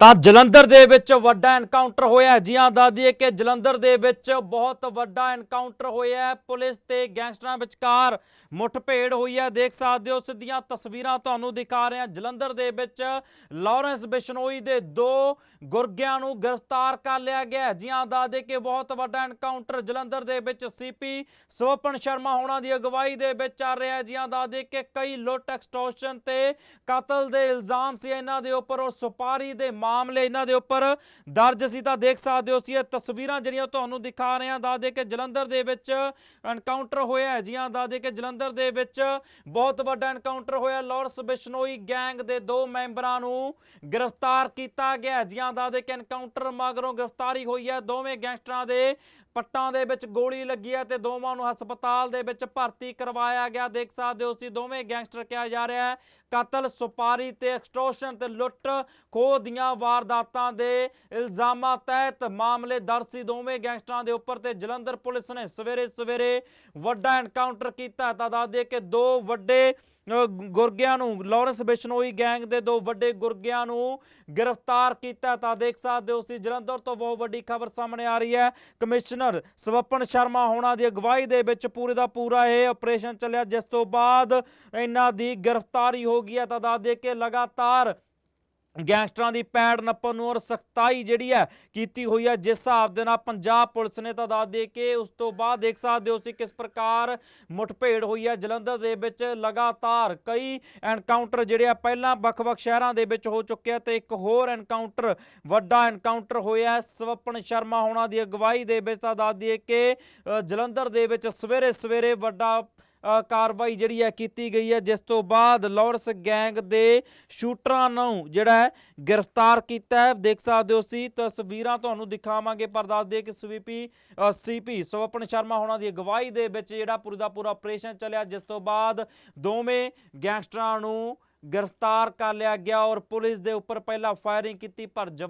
ਤਾਂ ਜਲੰਧਰ ਦੇ ਵਿੱਚ ਵੱਡਾ ਐਨਕਾਊਂਟਰ ਹੋਇਆ ਜੀਆਂ ਦੱਸ ਦਈਏ ਕਿ ਜਲੰਧਰ ਦੇ ਵਿੱਚ ਬਹੁਤ ਵੱਡਾ ਐਨਕਾਊਂਟਰ ਹੋਇਆ ਪੁਲਿਸ ਤੇ ਗੈਂਗਸਟਰਾਂ ਵਿਚਕਾਰ ਮੁੱਠਭੇੜ ਹੋਈ ਹੈ। ਦੇਖ ਸਕਦੇ ਹੋ ਸਿੱਧੀਆਂ ਤਸਵੀਰਾਂ ਤੁਹਾਨੂੰ ਦਿਖਾ ਰਹੇ ਹਾਂ। ਜਲੰਧਰ ਦੇ ਵਿੱਚ ਲਾਰੈਂਸ ਬਿਸ਼ਨੋਈ ਦੇ ਦੋ ਗੁਰਗਿਆਂ ਨੂੰ ਗ੍ਰਿਫਤਾਰ ਕਰ ਲਿਆ ਗਿਆ ਜੀਆਂ ਦੱਸ ਦੇ ਕਿ ਬਹੁਤ ਵੱਡਾ ਐਨਕਾਊਂਟਰ ਜਲੰਧਰ ਦੇ ਵਿੱਚ ਸੀਪੀ ਸਵਪਨ ਸ਼ਰਮਾ ਹੋਣਾ ਦੀ ਅਗਵਾਈ ਦੇ ਵਿੱਚ ਆ ਰਿਹਾ ਜੀਆਂ ਦੱਸ ਦੇ ਕਿ ਕਈ ਲੁੱਟ ਐਕਸਟੋਰਸ਼ਨ ਤੇ ਕਤਲ ਦੇ ਇਲਜ਼ਾਮ ਸੀ। ਇਹਨਾਂ ਦੇ ਉੱਪਰ ਔਰ ਸੁਪਾਰੀ ਦੇ ਮਾਮਲੇ ਇਹਨਾਂ ਦੇ ਉੱਪਰ ਦਰਜ ਸੀ, ਤਾਂ ਦੇਖ ਸਕਦੇ ਹੋ ਸੀ ਇਹ ਤਸਵੀਰਾਂ ਜਿਹੜੀਆਂ ਤੁਹਾਨੂੰ ਦਿਖਾ ਰਹੇ ਹਾਂ। ਦੱਸ ਦੇ ਕਿ ਜਲੰਧਰ ਦੇ ਵਿੱਚ ਐਨਕਾਊਂਟਰ ਹੋਇਆ ਹੈ। ਜੀ ਦੱਸ ਦੇ ਕਿ ਜਲੰਧਰ ਦੇ ਵਿੱਚ ਬਹੁਤ ਵੱਡਾ ਐਨਕਾਊਂਟਰ ਹੋਇਆ। ਲਾਰੈਂਸ ਬਿਸ਼ਨੋਈ ਗੈਂਗ ਦੇ ਦੋ ਮੈਂਬਰਾਂ ਨੂੰ ਗ੍ਰਿਫਤਾਰ ਕੀਤਾ ਗਿਆ ਜੀਆਂ ਦੱਸ ਦੇ ਕਿ ਐਨਕਾਊਂਟਰ ਮਗਰੋਂ ਗ੍ਰਿਫਤਾਰੀ ਹੋਈ ਹੈ। ਦੋਵੇਂ ਗੈਂਗਸਟਰਾਂ ਦੇ ਪੱਟਾਂ ਦੇ ਵਿੱਚ ਗੋਲੀ ਲੱਗੀ ਹੈ ਤੇ ਦੋਵਾਂ ਨੂੰ ਹਸਪਤਾਲ ਦੇ ਵਿੱਚ ਭਰਤੀ ਕਰਵਾਇਆ ਗਿਆ। ਦੇਖ ਸਕਦੇ ਹੋ ਸੀ ਦੋਵੇਂ ਗੈਂਗਸਟਰ ਕਿਹਾ ਜਾ ਰਿਹਾ ਹੈ। ਕਤਲ, ਸੁਪਾਰੀ ਤੇ ਐਕਸਟੋਰਸ਼ਨ ਤੇ ਲੁੱਟ ਖੋਹ ਦੀਆਂ ਵਾਰਦਾਤਾਂ ਦੇ ਇਲਜ਼ਾਮਾਂ ਤਹਿਤ ਮਾਮਲੇ ਦਰਜ ਸੀ। ਦੋਵੇਂ ਗੈਂਗਸਟਰਾਂ ਦੇ ਉੱਪਰ ਤੇ ਜਲੰਧਰ ਪੁਲਿਸ ਨੇ ਸਵੇਰੇ ਸਵੇਰੇ ਵੱਡਾ ਐਨਕਾਊਂਟਰ ਕੀਤਾ। ਤਾਂ ਦੱਸ ਦਈਏ ਕਿ ਦੋ ਵੱਡੇ ਗੁਰਗਿਆਂ ਨੂੰ, ਲਾਰੈਂਸ ਬਿਸ਼ਨੋਈ ਗੈਂਗ ਦੇ ਦੋ ਵੱਡੇ ਗੁਰਗਿਆਂ ਨੂੰ ਗ੍ਰਿਫਤਾਰ ਕੀਤਾ ਤਾਂ ਦੇਖ ਸਕਦੇ ਹੋ ਸੀ ਜਲੰਧਰ ਤੋਂ ਬਹੁਤ ਵੱਡੀ ਖਬਰ ਸਾਹਮਣੇ ਆ ਰਹੀ ਹੈ। ਕਮਿਸ਼ਨਰ ਸਵਪਨ ਸ਼ਰਮਾ ਹੋਣਾ ਦੀ ਅਗਵਾਈ ਦੇ ਵਿੱਚ ਪੂਰੇ ਦਾ ਪੂਰਾ ਇਹ ਆਪਰੇਸ਼ਨ ਚੱਲਿਆ, ਜਿਸ ਤੋਂ ਬਾਅਦ ਇਹਨਾਂ ਦੀ ਗ੍ਰਿਫਤਾਰੀ ਹੋ ਗਈ ਹੈ। ਤਾਂ ਦੱਸ ਦੇ ਕੇ ਲਗਾਤਾਰ ਗੈਂਗਸਟਰਾਂ ਦੀ ਪੈੜ ਨੱਪਣ ਨੂੰ ਔਰ ਸਖਤਾਈ ਜਿਹੜੀ ਹੈ ਕੀਤੀ ਹੋਈ ਹੈ, ਜਿਸ ਹਿਸਾਬ ਦੇ ਨਾਲ ਪੰਜਾਬ ਪੁਲਿਸ ਨੇ ਤਾਂ ਦੱਸ ਦੇ ਕਿ ਉਸ ਤੋਂ ਬਾਅਦ ਦੇਖ ਸਕਦੇ ਹੋ ਸੀ ਕਿਸ ਪ੍ਰਕਾਰ ਮੁੱਠਭੇੜ ਹੋਈ ਹੈ। ਜਲੰਧਰ ਦੇ ਵਿੱਚ ਲਗਾਤਾਰ ਕਈ ਐਨਕਾਊਂਟਰ ਜਿਹੜੇ ਆ, ਪਹਿਲਾਂ ਵੱਖ-ਵੱਖ ਸ਼ਹਿਰਾਂ ਦੇ ਵਿੱਚ ਹੋ ਚੁੱਕੇ ਆ ਤੇ ਇੱਕ ਹੋਰ ਐਨਕਾਊਂਟਰ, ਵੱਡਾ ਐਨਕਾਊਂਟਰ ਹੋਇਆ ਹੈ, ਸਵਪਨ ਸ਼ਰਮਾ ਹੋਣਾ ਦੀ ਅਗਵਾਈ ਦੇ ਵਿੱਚ ਤਾਂ ਦੱਸ ਦਈਏ ਕਿ ਜਲੰਧਰ ਦੇ ਵਿੱਚ ਸਵੇਰੇ ਸਵੇਰੇ ਵੱਡਾ ਕਾਰਵਾਈ ਜਿਹੜੀ ਹੈ ਕੀਤੀ ਗਈ ਹੈ, ਜਿਸ ਤੋਂ ਬਾਅਦ ਲਾਰੈਂਸ ਗੈਂਗ ਦੇ ਸ਼ੂਟਰਾਂ ਨੂੰ ਜਿਹੜਾ ਗ੍ਰਿਫਤਾਰ ਕੀਤਾ ਹੈ। ਦੇਖ ਸਕਦੇ ਹੋ ਸੀ ਤਸਵੀਰਾਂ ਤੁਹਾਨੂੰ ਦਿਖਾਵਾਂਗੇ, ਪਰ ਦੱਸ ਦਈਏ ਕਿ ਸਵੀਪੀ ਸੀਪੀ ਸਵਪਨ ਸ਼ਰਮਾ ਹੋਣਾ ਦੀ ਅਗਵਾਈ ਦੇ ਵਿੱਚ ਜਿਹੜਾ ਪੂਰਾ ਦਾ ਪੂਰਾ ਆਪਰੇਸ਼ਨ ਚੱਲਿਆ, ਜਿਸ ਤੋਂ ਬਾਅਦ ਦੋਵੇਂ ਗੈਂਗਸਟਰਾਂ ਨੂੰ ਗ੍ਰਿਫਤਾਰ ਕਰ ਲਿਆ ਗਿਆ ਔਰ ਪੁਲਿਸ ਦੇ ਉੱਪਰ ਪਹਿਲਾਂ ਫਾਇਰਿੰਗ ਕੀਤੀ, ਪਰ ਜਵਾਬ